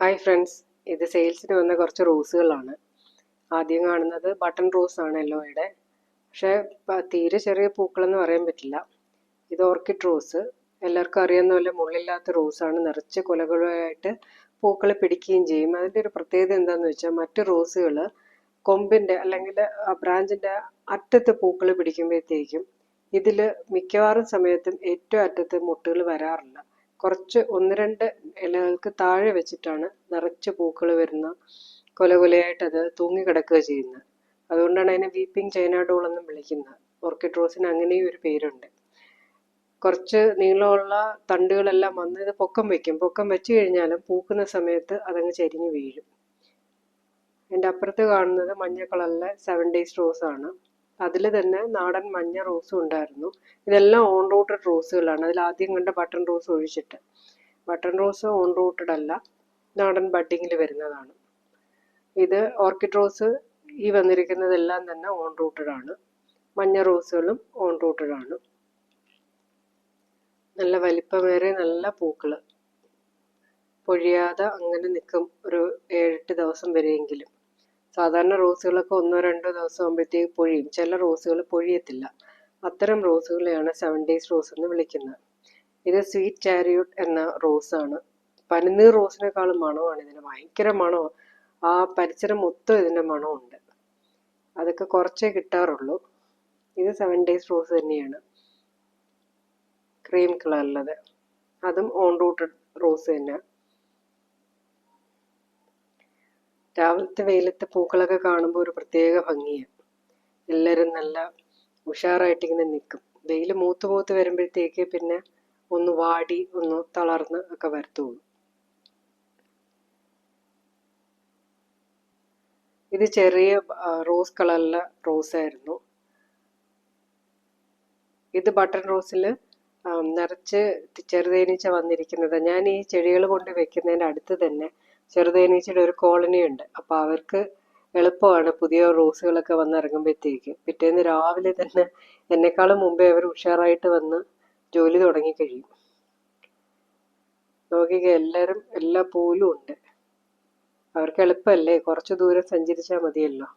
Hi friends ഇത് സെയിൽസിന് വന്ന കുറച്ച് റോസുകളാണ് ആദ്യം കാണുന്നത് ബട്ടൺ റോസ് ആണ് യെല്ലോയുടെ പക്ഷേ തീരെ ചെറിയ പൂക്കളെന്ന് പറയാൻ പറ്റില്ല. ഇത് ഓർക്കിഡ് റോസ് എല്ലാവർക്കും അറിയാവുന്ന പോലെ മുള്ളില്ലാത്ത റോസാണ് നിറച്ച് കൊലകളായിട്ട് പൂക്കൾ പിടിക്കുകയും ചെയ്യും. അതിന്റെ ഒരു പ്രത്യേകത എന്താണെന്ന് വെച്ചാൽ മറ്റ് റോസുകൾ കൊമ്പിന്റെ അല്ലെങ്കിൽ ബ്രാഞ്ചിന്റെ അറ്റത്ത് പൂക്കൾ പിടിക്കുമ്പോഴത്തേക്കും ഇതിൽ മിക്കവാറും സമയത്തും ഏറ്റവും അറ്റത്ത് മുട്ടുകൾ വരാറില്ല. കുറച്ച് ഒന്ന് രണ്ട് ഇലകൾക്ക് താഴെ വെച്ചിട്ടാണ് നിറച്ച് പൂക്കൾ വരുന്ന കൊലകൊലയായിട്ട് അത് തൂങ്ങിക്കിടക്കുക ചെയ്യുന്നത്. അതുകൊണ്ടാണ് അതിനെ വീപ്പിംഗ് ചൈനാഡോൾ എന്നും വിളിക്കുന്നത്. ഓർക്കിഡ് റോസിന് അങ്ങനെയും ഒരു പേരുണ്ട്. കുറച്ച് നീളമുള്ള തണ്ടുകളെല്ലാം വന്ന് ഇത് പൊക്കം വെക്കും. പൊക്കം വെച്ച് കഴിഞ്ഞാലും പൂക്കുന്ന സമയത്ത് അതങ്ങ് ചരിഞ്ഞ് വീഴും. എന്റെ അപ്പുറത്ത് കാണുന്നത് മഞ്ഞ കളറിലെ സെവൻ ഡേയ്സ് റോസാണ് അതിൽ തന്നെ നാടൻ മഞ്ഞ റോസും ഉണ്ടായിരുന്നു. ഇതെല്ലാം ഓൺ റൂട്ടഡ് റോസുകളാണ് അതിൽ ആദ്യം കണ്ട ബട്ടൺ റോസ് ഒഴിച്ചിട്ട്. ബട്ടൺ റോസ് ഓൺ റൂട്ടഡ് അല്ല നാടൻ ബഡ്ഡിങ്ങിൽ വരുന്നതാണ്. ഇത് ഓർക്കിഡ് റോസ് ഈ വന്നിരിക്കുന്നതെല്ലാം തന്നെ ഓൺ റൂട്ടഡ് ആണ്. മഞ്ഞ റോസുകളും ഓൺ റൂട്ടഡ് ആണ്. നല്ല വലിപ്പമേറെ നല്ല പൂക്കൾ പൊഴിയാതെ അങ്ങനെ നിൽക്കും ഒരു ഏഴെട്ട് ദിവസം വരെയെങ്കിലും. സാധാരണ റോസുകളൊക്കെ ഒന്നോ രണ്ടോ ദിവസം ആകുമ്പോഴത്തേക്ക് പൊഴിയും. ചില റോസുകൾ പൊഴിയത്തില്ല. അത്തരം റോസുകളെയാണ് സെവൻ ഡേയ്സ് റോസ് എന്ന് വിളിക്കുന്നത്. ഇത് സ്വീറ്റ് ചാരിയോട്ട് എന്ന റോസാണ്. പനിനീർ റോസിനേക്കാളും മണമാണ്. ഇതിന് ഭയങ്കര മണമാണ് ആ പരിസരം മൊത്തം ഇതിന്റെ മണമുണ്ട്. അതൊക്കെ കുറച്ചേ കിട്ടാറുള്ളൂ. ഇത് സെവൻ ഡേയ്സ് റോസ് തന്നെയാണ്. ക്രീം കളറിലത്. അതും ഓൺ റൂട്ടഡ് റോസ് തന്നെ രാവിലത്തെ വെയിലത്തെ പൂക്കളൊക്കെ കാണുമ്പോൾ ഒരു പ്രത്യേക ഭംഗിയാണ് എല്ലാവരും നല്ല ഉഷാറായിട്ട് ഇങ്ങനെ നിൽക്കും വെയിൽ മൂത്ത് മൂത്ത് വരുമ്പോഴത്തേക്ക് പിന്നെ ഒന്ന് വാടി ഒന്ന് തളർന്ന് ഒക്കെ വരത്തുള്ളൂ. ഇത് ചെറിയ റോസ് കളറിലെ റോസ് ആയിരുന്നു ഇത് ബട്ടൺ റോസിൽ നിറച്ച് ചെറുതേനീച്ച വന്നിരിക്കുന്നത്. ഞാൻ ഈ ചെടികൾ കൊണ്ട് വെക്കുന്നതിന്റെ അടുത്ത് തന്നെ ചെറുതേനീച്ചയുടെ ഒരു കോളനി ഉണ്ട്. അപ്പോൾ അവർക്ക് എളുപ്പമാണ് പുതിയ റോസുകളൊക്കെ വന്നിറങ്ങുമ്പോഴത്തേക്ക് പിറ്റേന്ന് രാവിലെ തന്നെ എന്നെക്കാളും മുമ്പേ അവർ ഉഷാറായിട്ട് വന്ന് ജോലി തുടങ്ങി കഴിയും. നോക്കിക്ക എല്ലാവരും എല്ലാ പൂലും ഉണ്ട്. അവർക്ക് എളുപ്പമല്ലേ കുറച്ച് ദൂരം സഞ്ചരിച്ചാൽ മതിയല്ലോ.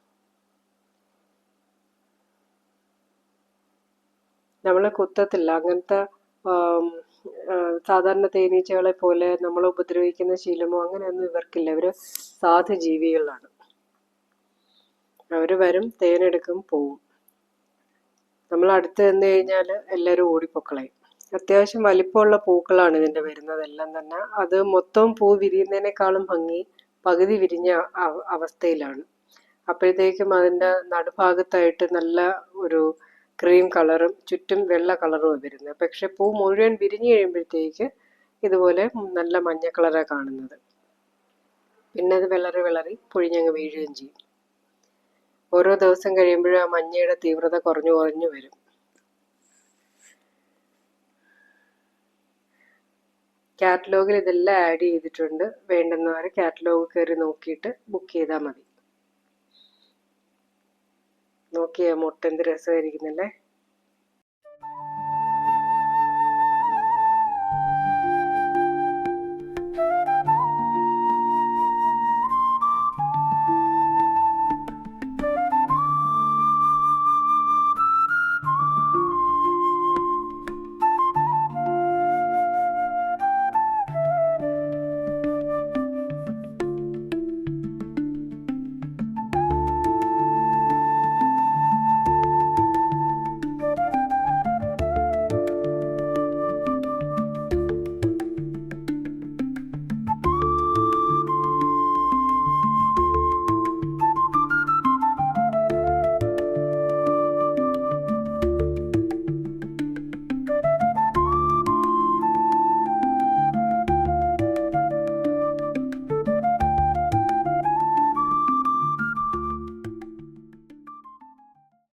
നമ്മൾ കുത്തത്തില്ല. അങ്ങനത്തെ സാധാരണ തേനീച്ചകളെ പോലെ നമ്മൾ ഉപദ്രവിക്കുന്ന ശീലമോ അങ്ങനെയൊന്നും ഇവർക്കില്ല. ഇവർ സാധു ജീവികളാണ്. അവർ വരും തേനെടുക്കും പോവും. നമ്മൾ അടുത്ത് ചെന്ന് കഴിഞ്ഞാൽ എല്ലാവരും ഓടിപ്പൊക്കളയും. അത്യാവശ്യം വലിപ്പമുള്ള പൂക്കളാണ് ഇതിന്റെ വരുന്നതെല്ലാം തന്നെ അത് മൊത്തം പൂ വിരിയുന്നതിനേക്കാളും ഭംഗി പകുതി വിരിഞ്ഞ അവസ്ഥയിലാണ്. അപ്പോഴത്തേക്കും അതിന്റെ നടുഭാഗത്തായിട്ട് നല്ല ഒരു ക്രീം കളറും ചുറ്റും വെള്ള കളറും വരുന്നത്. പക്ഷെ പൂ മുഴുവൻ വിരിഞ്ഞു കഴിയുമ്പോഴത്തേക്ക് ഇതുപോലെ നല്ല മഞ്ഞ കളറാണ് കാണുന്നത്. പിന്നെ അത് വിളറി വിളറി പൊഴിഞ്ഞങ്ങ് വീഴുകയും ചെയ്യും. ഓരോ ദിവസം കഴിയുമ്പോഴും ആ മഞ്ഞയുടെ തീവ്രത കുറഞ്ഞു കുറഞ്ഞു വരും. കാറ്റലോഗിൽ ഇതെല്ലാം ആഡ് ചെയ്തിട്ടുണ്ട്. വേണ്ടുന്നവർ കാറ്റലോഗ് കയറി നോക്കിയിട്ട് ബുക്ക് ചെയ്താൽ മതി. നോക്കിയാ മുട്ട എന്ത്